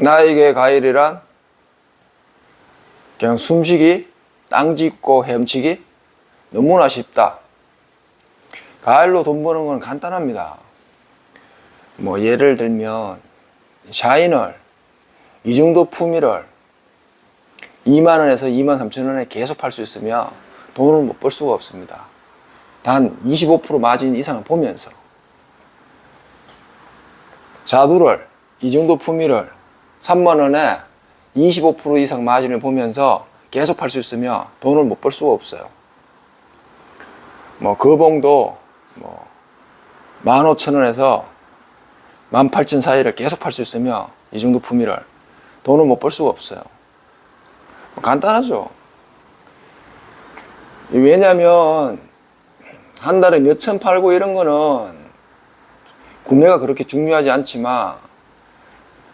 나에게 가일이란 그냥 숨쉬기, 땅 짚고 헤엄치기 너무나 쉽다. 가일로 돈 버는 건 간단합니다. 뭐 예를 들면 샤이널 이 정도 품위를 2만 원에서 2만 3천 원에 계속 팔 수 있으면 돈을 못 벌 수가 없습니다. 단 25% 마진 이상을 보면서 자두를 이 정도 품위를 3만 원에 25% 이상 마진을 보면서 계속 팔 수 있으면 돈을 못 벌 수가 없어요. 뭐 거봉도 뭐 15,000원에서 18,000 사이를 계속 팔 수 있으면 이 정도 품위를 돈을 못 벌 수가 없어요. 뭐 간단하죠. 왜냐면 한 달에 몇천 팔고 이런 거는 구매가 그렇게 중요하지 않지만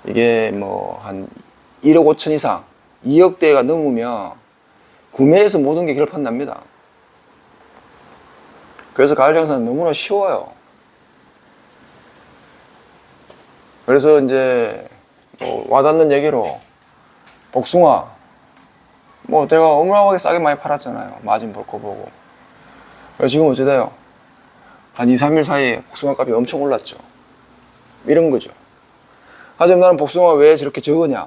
이게 뭐 한 1억 5천 이상 2억대가 넘으면 구매해서 모든 게 결판납니다. 그래서 가을 장사는 너무나 쉬워요. 그래서 이제 뭐 와닿는 얘기로 복숭아 뭐 제가 어마어마하게 싸게 많이 팔았잖아요. 마진 볼거 보고. 지금 어찌 돼요? 한 2, 3일 사이에 복숭아 값이 엄청 올랐죠. 이런 거죠. 하지만 나는 복숭아 왜 저렇게 적으냐?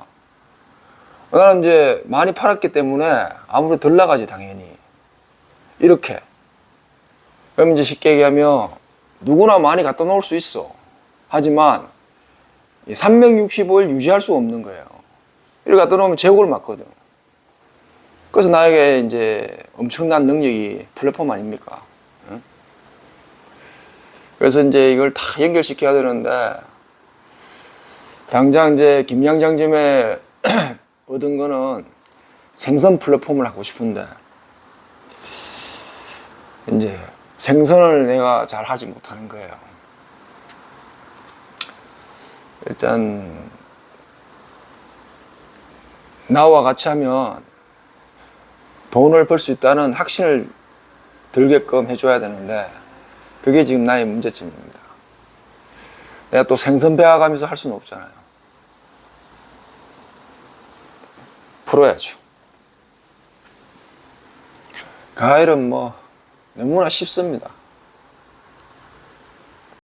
나는 이제 많이 팔았기 때문에 아무래도 덜 나가지, 당연히. 이렇게. 그럼 이제 쉽게 얘기하면 누구나 많이 갖다 놓을 수 있어. 하지만 365일 유지할 수 없는 거예요. 이렇게 갖다 놓으면 제국을 맞거든. 그래서 나에게 이제 엄청난 능력이 플랫폼 아닙니까? 응? 그래서 이제 이걸 다 연결시켜야 되는데, 당장 이제 김양장점에 얻은 거는 생선 플랫폼을 하고 싶은데, 이제 생선을 내가 잘 하지 못하는 거예요. 일단, 나와 같이 하면 돈을 벌 수 있다는 확신을 들게끔 해줘야 되는데, 그게 지금 나의 문제점입니다. 내가 또 생선 배워가면서 할 수는 없잖아요. 풀어야죠. 가을은 뭐, 너무나 쉽습니다.